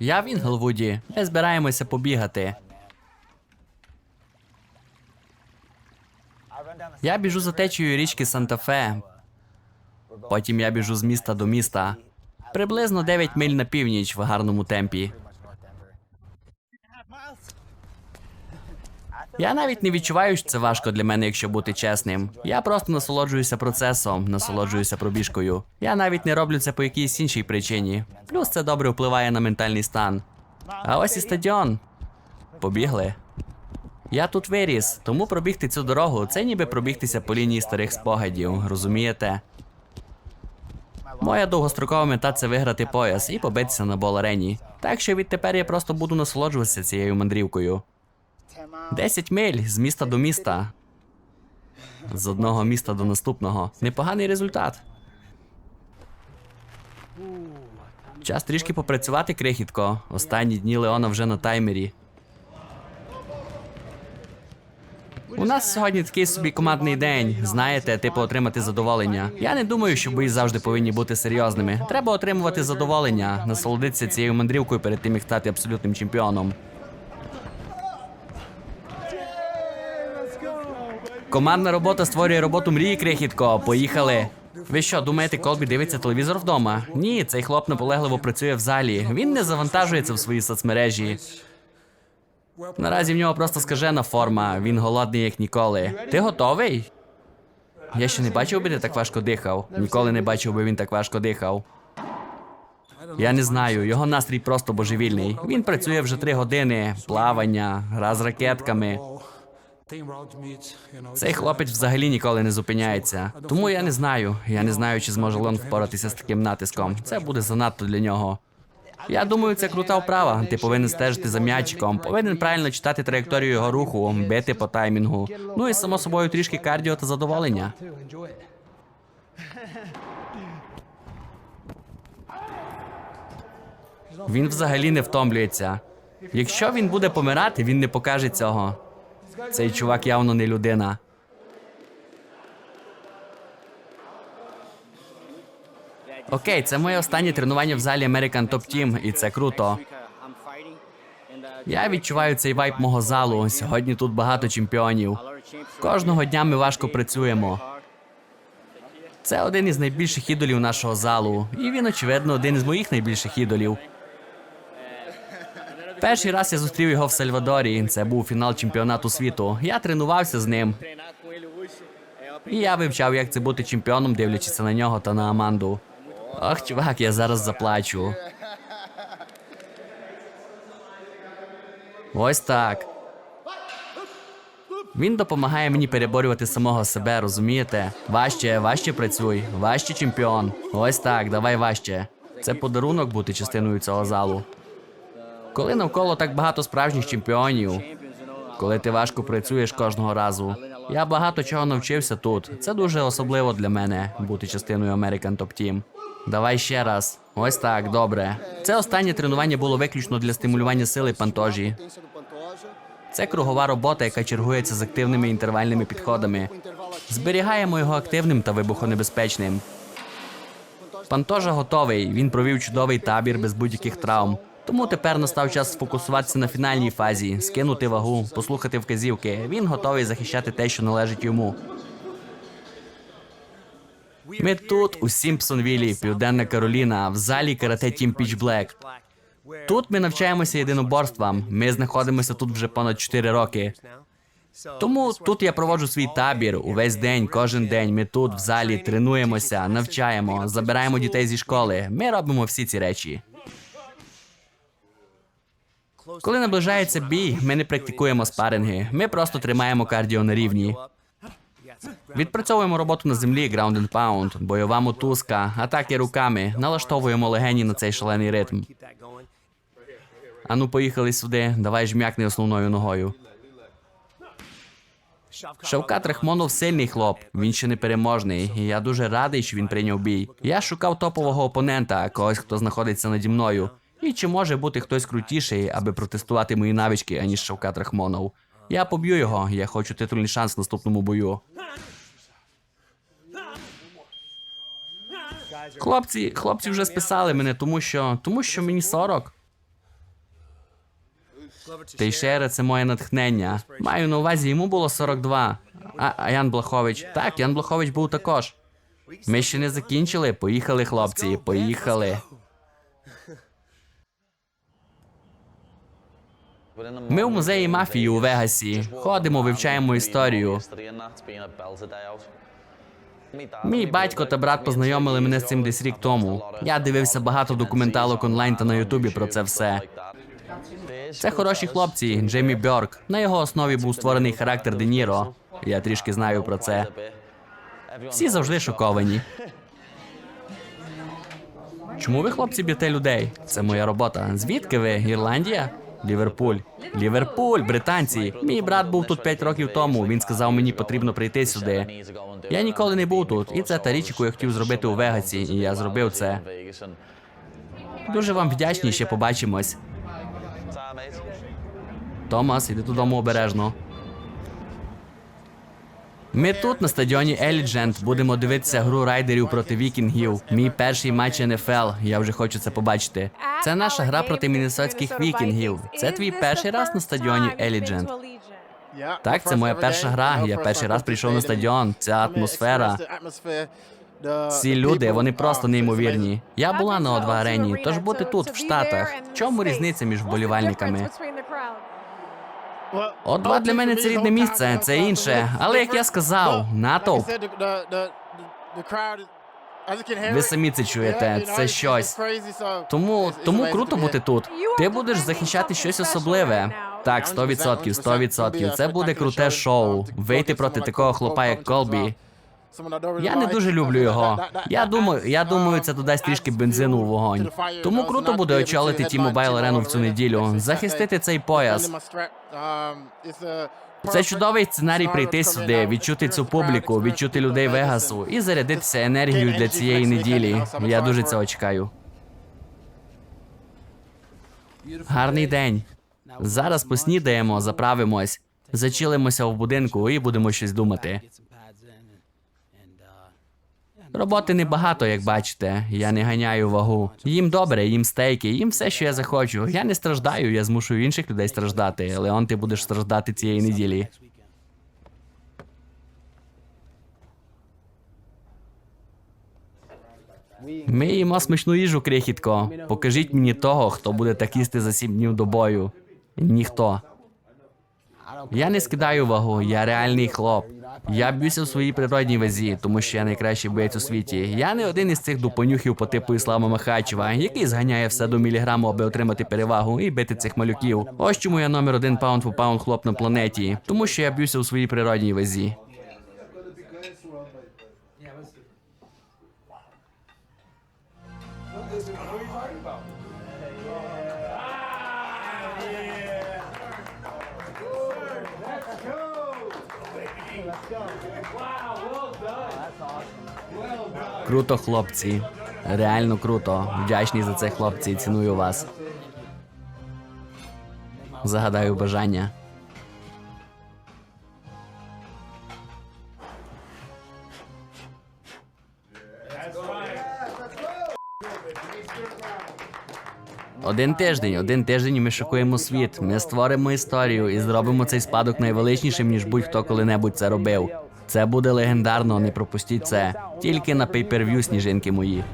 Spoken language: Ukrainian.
Я в Інглвуді. Ми збираємося побігати. Я біжу за течією річки Санта-Фе. Потім я біжу з міста до міста. Приблизно 9 миль на північ в гарному темпі. Я навіть не відчуваю, що це важко для мене, якщо бути чесним. Я просто насолоджуюся процесом, насолоджуюся пробіжкою. Я навіть не роблю це по якійсь іншій причині. Плюс це добре впливає на ментальний стан. А ось і стадіон. Побігли. Я тут виріс, тому пробігти цю дорогу це ніби пробігтися по лінії старих спогадів, розумієте? Моя довгострокова мета це виграти пояс і побитися на бол арені. Так що відтепер я просто буду насолоджуватися цією мандрівкою. 10 миль з міста до міста. З одного міста до наступного. Непоганий результат. Час трішки попрацювати, крихітко. Останні дні Леона вже на таймері. У нас сьогодні такий собі командний день. Знаєте, типу отримати задоволення. Я не думаю, що бої завжди повинні бути серйозними. Треба отримувати задоволення, насолодитися цією мандрівкою перед тим, як стати абсолютним чемпіоном. Командна робота створює роботу мрії, крихітко. Поїхали. Ви що, думаєте, Колбі дивиться телевізор вдома? Ні, цей хлоп наполегливо працює в залі. Він не завантажується в свої соцмережі. Наразі в нього просто скажена форма. Він голодний як ніколи. Ти готовий? Я ще не бачив би ти так важко дихав. Ніколи не бачив би він так важко дихав. Я не знаю, його настрій просто божевільний. Він працює вже три години. Плавання, гра з ракетками. Цей хлопець взагалі ніколи не зупиняється. Тому я не знаю. Я не знаю, чи зможе Лон впоратися з таким натиском. Це буде занадто для нього. Я думаю, це крута вправа. Ти повинен стежити за м'ячиком, повинен правильно читати траєкторію його руху, бити по таймінгу. Ну і само собою трішки кардіо та задоволення. Він взагалі не втомлюється. Якщо він буде помирати, він не покаже цього. Цей чувак явно не людина. Окей, це моє останнє тренування в залі American Top Team, і це круто. Я відчуваю цей вайб мого залу. Сьогодні тут багато чемпіонів. Кожного дня ми важко працюємо. Це один із найбільших ідолів нашого залу, і він, очевидно, один із моїх найбільших ідолів. Перший раз я зустрів його в Сальвадорі. Це був фінал чемпіонату світу. Я тренувався з ним. І я вивчав, як це бути чемпіоном, дивлячись на нього та на Аманду. Ох, чувак, я зараз заплачу. Ось так. Він допомагає мені переборювати самого себе, розумієте? Важче, важче працюй, важче чемпіон. Ось так, давай важче. Це подарунок бути частиною цього залу. Коли навколо так багато справжніх чемпіонів, коли ти важко працюєш кожного разу. Я багато чого навчився тут. Це дуже особливо для мене бути частиною American Top Team. Давай ще раз. Ось так, добре. Це останнє тренування було виключно для стимулювання сили пантожі. Це кругова робота, яка чергується з активними інтервальними підходами. Зберігаємо його активним та вибухонебезпечним. Пантожа готовий. Він провів чудовий табір без будь-яких травм. Тому тепер настав час сфокусуватися на фінальній фазі, скинути вагу, послухати вказівки. Він готовий захищати те, що належить йому. Ми тут, у Сімпсонвілі, Південна Кароліна, в залі карате Тім Піч Блек. Тут ми навчаємося єдиноборствам. Ми знаходимося тут вже понад 4 роки. Тому тут я проводжу свій табір увесь день, кожен день. Ми тут в залі тренуємося, навчаємо, забираємо дітей зі школи. Ми робимо всі ці речі. Коли наближається бій, ми не практикуємо спаринги. Ми просто тримаємо кардіо на рівні. Відпрацьовуємо роботу на землі, ground and pound, бойова мотузка, атаки руками, налаштовуємо легені на цей шалений ритм. Ану, поїхали сюди, давай жмякни основною ногою. Шавкат Рахмонов сильний хлоп. Він ще не переможний. І я дуже радий, що він прийняв бій. Я шукав топового опонента, когось, хто знаходиться наді мною. І чи може бути хтось крутіший, аби протестувати мої навички, аніж Шавкат Рахмонов? Я поб'ю його. Я хочу титульний шанс в наступному бою. Хлопці, хлопці вже списали мене, тому що тому що мені 40. Тейшера це моє натхнення. Маю на увазі, йому було 42. А, а Ян Блахович. Так, Ян Блахович був також. Ми ще не закінчили. Поїхали, хлопці, поїхали. Ми в музеї мафії у Вегасі. Ходимо, вивчаємо історію. Мій батько та брат познайомили мене з цим десь рік тому. Я дивився багато документалок онлайн та на Ютубі про це все. Це хороші хлопці, Джеймі Бьорк. На його основі був створений характер Де Ніро. Я трішки знаю про це. Всі завжди шоковані. Чому ви, хлопці, б'єте людей? Це моя робота. Звідки ви? Ірландія? Ліверпуль. Ліверпуль, британці. Мій брат був тут 5 років тому. Він сказав, мені потрібно прийти сюди. Я ніколи не був тут, і це та річ, яку я хотів зробити у Вегасі, і я зробив це. Дуже вам вдячні, ще побачимось. Томас, іди додому обережно. Ми тут на стадіоні Еліджент будемо дивитися гру райдерів проти вікінгів. Мій перший матч НФЛ. Я вже хочу це побачити. Це наша гра проти міннесотських вікінгів. Це твій перший раз на стадіоні Еліджент. Так, це моя перша гра. Я перший раз прийшов на стадіон. Ця атмосфера. Ці люди, вони просто неймовірні. Я була на О2 арені, тож бути тут, в Штатах. В чому різниця між вболівальниками? О2 для мене це рідне місце, це інше. Але як я сказав, натовп. Ви самі це чуєте, це щось. Тому, тому круто бути тут. Ти будеш захищати щось особливе. Так, 100%, 100%. Це буде круте шоу. Вийти проти такого хлопа, як Колбі. Я не дуже люблю його. Я думаю, я думаю, це додасть трішки бензину у вогонь. Тому круто буде очолити ті мобайл арену в цю неділю, захистити цей пояс. Це чудовий сценарій прийти сюди, відчути цю публіку, відчути людей Вегасу і зарядитися енергією для цієї неділі. Я дуже цього чекаю. Гарний день. Зараз поснідаємо, заправимось, зачилимося в будинку і будемо щось думати. Роботи небагато, як бачите. Я не ганяю вагу. Їм добре, їм стейки, їм все, що я захочу. Я не страждаю, я змушую інших людей страждати. Леон, ти будеш страждати цієї неділі. Ми їмо смачну їжу, крихітко. Покажіть мені того, хто буде так їсти за сім днів до бою. Ніхто. Я не скидаю вагу, я реальний хлоп. Я б'юся в своїй природній вазі, тому що я найкращий боєць у світі. Я не один із цих дупонюхів по типу Іслама Махачева, який зганяє все до міліграму, аби отримати перевагу і бити цих малюків. Ось чому я номер один паунд по паунд хлоп на планеті, тому що я б'юся у своїй природній вазі. Круто, хлопці. Реально круто. Вдячний за це, хлопці. Ціную вас. Загадаю бажання. Один тиждень, один тиждень ми шокуємо світ. Ми створимо історію і зробимо цей спадок найвеличнішим, ніж будь-хто коли-небудь це робив. Це буде легендарно, не пропустіть це. Тільки на пейперв'ю, сніжинки мої.